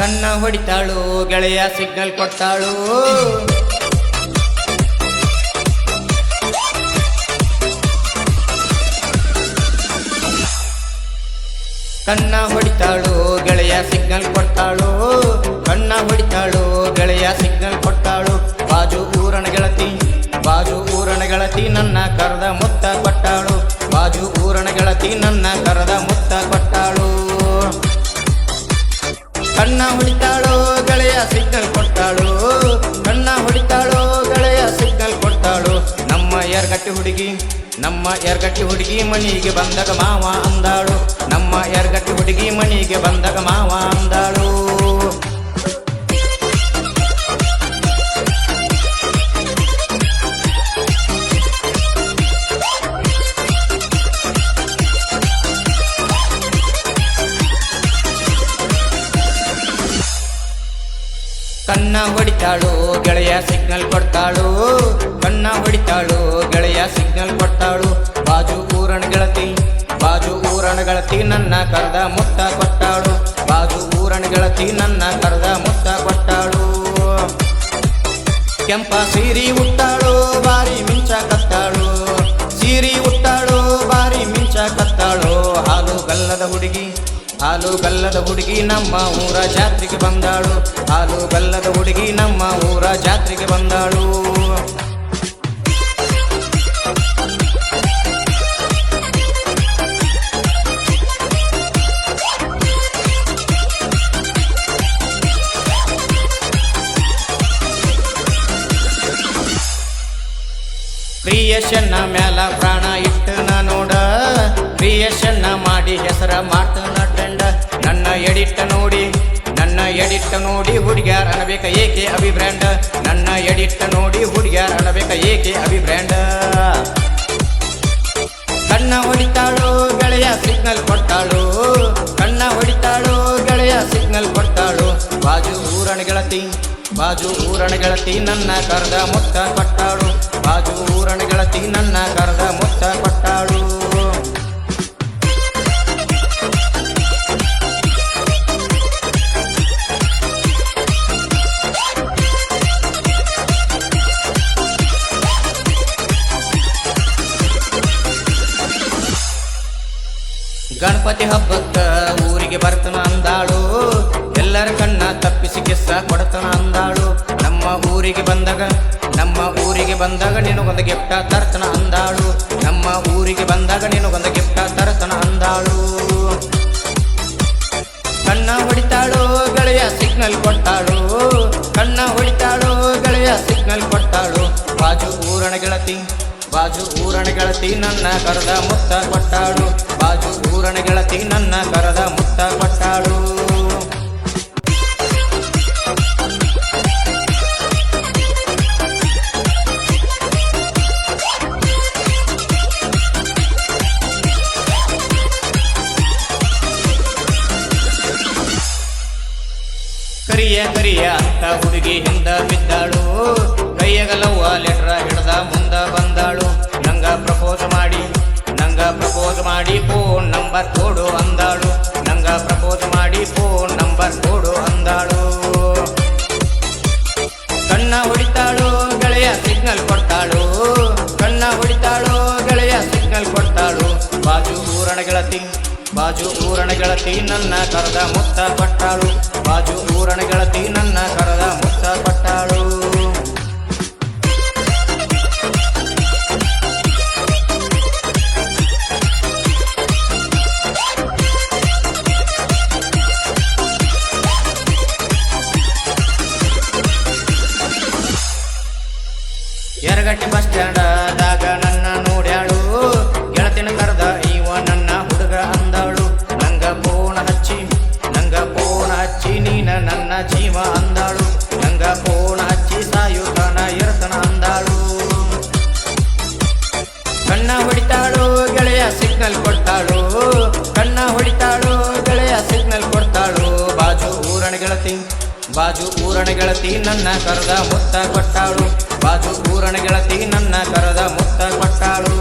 ಕಣ್ಣ ಹೊಡಿತಾಳು, ಗೆಳೆಯ ಸಿಗ್ನಲ್ ಕೊಟ್ಟಾಳು. ಕಣ್ಣ ಹೊಡಿತಾಳು, ಗೆಳೆಯ ಸಿಗ್ನಲ್ ಕೊಟ್ಟಾಳು. ಕಣ್ಣ ಹೊಡಿತಾಳು, ಗೆಳೆಯ ಸಿಗ್ನಲ್ ಕೊಟ್ಟಾಳು. ಬಾಜು ಊರಣ ಗೆಳತಿ, ಬಾಜು ಊರಣ ಗೆಳತಿ ನನ್ನ ಕರೆದ ಕಣ್ಣ ಹೊಡಿತಾಳೋ ಗೆಳೆಯ ಸಿಗ್ನಲ್ ಕೊಟ್ಟಾಳು. ಕಣ್ಣ ಹೊಡಿತಾಳೋ ಗೆಳೆಯ ಸಿಗ್ನಲ್ ಕೊಟ್ಟಾಳು. ನಮ್ಮ ಎರ್ಗಟ್ಟಿ ಹುಡುಗಿ, ನಮ್ಮ ಎರ್ಗಟ್ಟಿ ಹುಡುಗಿ ಮನೆಗೆ ಬಂದಾಗ ಮಾವ ಅಂದಾಳು. ನಮ್ಮ ಎರ್ಗಟ್ಟಿ ಹುಡುಗಿ ಮನೆಗೆ ಬಂದಾಗ ಮಾವ ಅಂದಾಳು. ಕಣ್ಣ ಹೊಡಿತಾಳು, ಗೆಳೆಯ ಸಿಗ್ನಲ್ ಕೊಡ್ತಾಳು. ಕಣ್ಣ ಹೊಡಿತಾಳು, ಗೆಳೆಯ ಸಿಗ್ನಲ್ ಕೊಡ್ತಾಳು. ಬಾಜು ಊರಣ ಗೆಳತಿ, ಬಾಜು ಊರಣ ಗೆಳತಿ ನನ್ನ ಕರೆದ ಮುತ್ತ ಕೊಟ್ಟಾಳು. ಬಾಜು ಊರಣ ಗೆಳತಿ ನನ್ನ ಕರೆದ ಮುತ್ತ ಕೊಟ್ಟಾಳು. ಕೆಂಪ ಸೀರಿ ಉಟ್ಟಾಳು ಬಾರಿ ಮಿಂಚ ಕತ್ತಾಳು ಸೀರಿ ಉಟ್ಟಾಳು ಬಾರಿ ಮಿಂಚ ಕತ್ತಾಳು ಹಾಲು ಗಲ್ಲದ ಹುಡುಗಿ ಹಾಲು ಗಲ್ಲದ ಹುಡುಗಿ ನಮ್ಮ ಊರ ಜಾತ್ರೆಗೆ ಬಂದಾಳು. ಹಾಲು ಗಲ್ಲದ ಹುಡುಗಿ ನಮ್ಮ ಊರ ಜಾತ್ರೆಗೆ ಬಂದಾಳು. ಪ್ರಿಯಶನ್ನ ಮ್ಯಾಲ ಪ್ರಾಣ ಇಟ್ಟನ ನೋಡ. ಪ್ರಿಯಶನ್ನ ಮಾಡಿ ಹೆಸರ ಟ್ರೆಂಡ ಎಡಿಟ್ಟ ನೋಡಿ, ನನ್ನ ಎಡಿಟ್ ನೋಡಿ ಹುಡುಗ್ಯಾರ ಅನಬೇಕ ಏಕೆ ಅಭಿಬ್ರ್ಯಾಂಡ? ನನ್ನ ಎಡಿಟ್ ನೋಡಿ ಹುಡುಗ್ಯಾರ ಅನಬೇಕ ಏಕೆ ಅಭಿಬ್ರ್ಯಾಂಡ? ಕಣ್ಣ ಹೊಡಿತಾಳು, ಗೆಳೆಯ ಸಿಗ್ನಲ್ ಕೊಡ್ತಾಳು? ಕಣ್ಣ ಹೊಡಿತಾಳು, ಗೆಳೆಯ ಸಿಗ್ನಲ್ ಕೊಡ್ತಾಳು? ಬಾಜು ಊರಣ ಗೆಳತಿ, ಬಾಜು ಊರಣ ಗೆಳತಿ ನನ್ನ ಕರೆದ ಮುತ್ತ ಕೊಟ್ಟಾಳು. ಬಾಜು ಊರಣ ಗೆಳತಿ ನನ್ನ ಕರೆದ ಗಣಪತಿ ಹಬ್ಬಕ್ಕ ಊರಿಗೆ ಬರ್ತನ ಅಂದಾಳು. ಎಲ್ಲರ ಕಣ್ಣ ತಪ್ಪಿಸಿ ಕಿಸ್ಸ ಕೊಡತನ ಅಂದಾಳು. ನಮ್ಮ ಊರಿಗೆ ಬಂದಾಗ, ನಮ್ಮ ಊರಿಗೆ ಬಂದಾಗ ನಿನಗೊಂದು ಗಿಫ್ಟ ತರ್ತನ ಅಂದಾಳು. ನಮ್ಮ ಊರಿಗೆ ಬಂದಾಗ ನಿನಗೊಂದು ಗಿಫ್ಟ ತರ್ತನ ಅಂದಾಳು. ಕಣ್ಣ ಹೊಡಿತಾಳು ಗೆಳೆಯ ಸಿಗ್ನಲ್ ಕೊಟ್ಟಾಳು. ಕಣ್ಣ ಹೊಡಿತಾಳು ಗೆಳೆಯ ಸಿಗ್ನಲ್ ಕೊಟ್ಟಾಳು. ಬಾಜು ಊರಣ ಗೆಳತಿ, ಬಾಜು ಊರಣ ಗೆಳತಿ ನನ್ನ ಕರೆದ ಮುತ್ತ ಕೊಟ್ಟಾಳು. ಬಾಜು ನನ್ನ ಕರದ ಮುತ್ತ ಕೊಟ್ಟಾಳು. ಕರಿಯ ಕರಿಯ ಅಂತ ಹುಡುಗಿ ಹಿಂದ ಬಿದ್ದಾಳು. ಕೈಯಗಲವ್ವ ಲೆಟ್ರ ಹಿಡ್ದ ಮುಂದ ಬಂದಾಳು. ನಂಗ ಪ್ರಪೋಸ್ ಮಾಡಿ. ಮಾಡಿ ಫೋನ್ ನಂಬರ್ ಕೊಡು ಅಂದಾಳು. ನಂಗ ಪ್ರಪೋಸ್ ಮಾಡಿ ಫೋನ್ ನಂಬರ್ ಕೊಡು ಅಂದಾಳು. ಕಣ್ಣ ಹೊಡಿತಾಳು, ಗೆಳೆಯ ಸಿಗ್ನಲ್ ಕೊಡ್ತಾಳು. ಕಣ್ಣ ಹೊಡಿತಾಳು, ಗೆಳೆಯ ಸಿಗ್ನಲ್ ಕೊಡ್ತಾಳು. ಬಾಜು ಊರಣ ಗೆಳತಿ, ಬಾಜು ಊರಣ ಗೆಳತಿ, ನನ್ನ ಕರೆದ ಮುತ್ತ ಪಟ್ಟಾಳು ಬಾಜು ಊರಣ ಗೆಳತಿ, ನನ್ನ ಕರೆದ ಮುತ್ತ ಕೊಟ್ಟಾಳು. ಕಣ್ಣ ಹೊಡಿತಾಳು, ಗೆಳೆಯ ಸಿಗ್ನಲ್ ಕೊಡ್ತಾಳು. ಕಣ್ಣ ಹೊಡಿತಾಳು, ಗೆಳೆಯ ಸಿಗ್ನಲ್ ಕೊಡ್ತಾಳು. ಬಾಜು ಊರಣ ಗೆಳತಿ, ಬಾಜು ಊರಣ ಗೆಳತಿ, ನನ್ನ ಕರೆದ ಮುತ್ತ ಕೊಟ್ಟಾಳು. ಬಾಜು ಊರಣ ಗೆಳತಿ, ನನ್ನ ಕರೆದ ಮುತ್ತ ಕೊಟ್ಟಾಳು.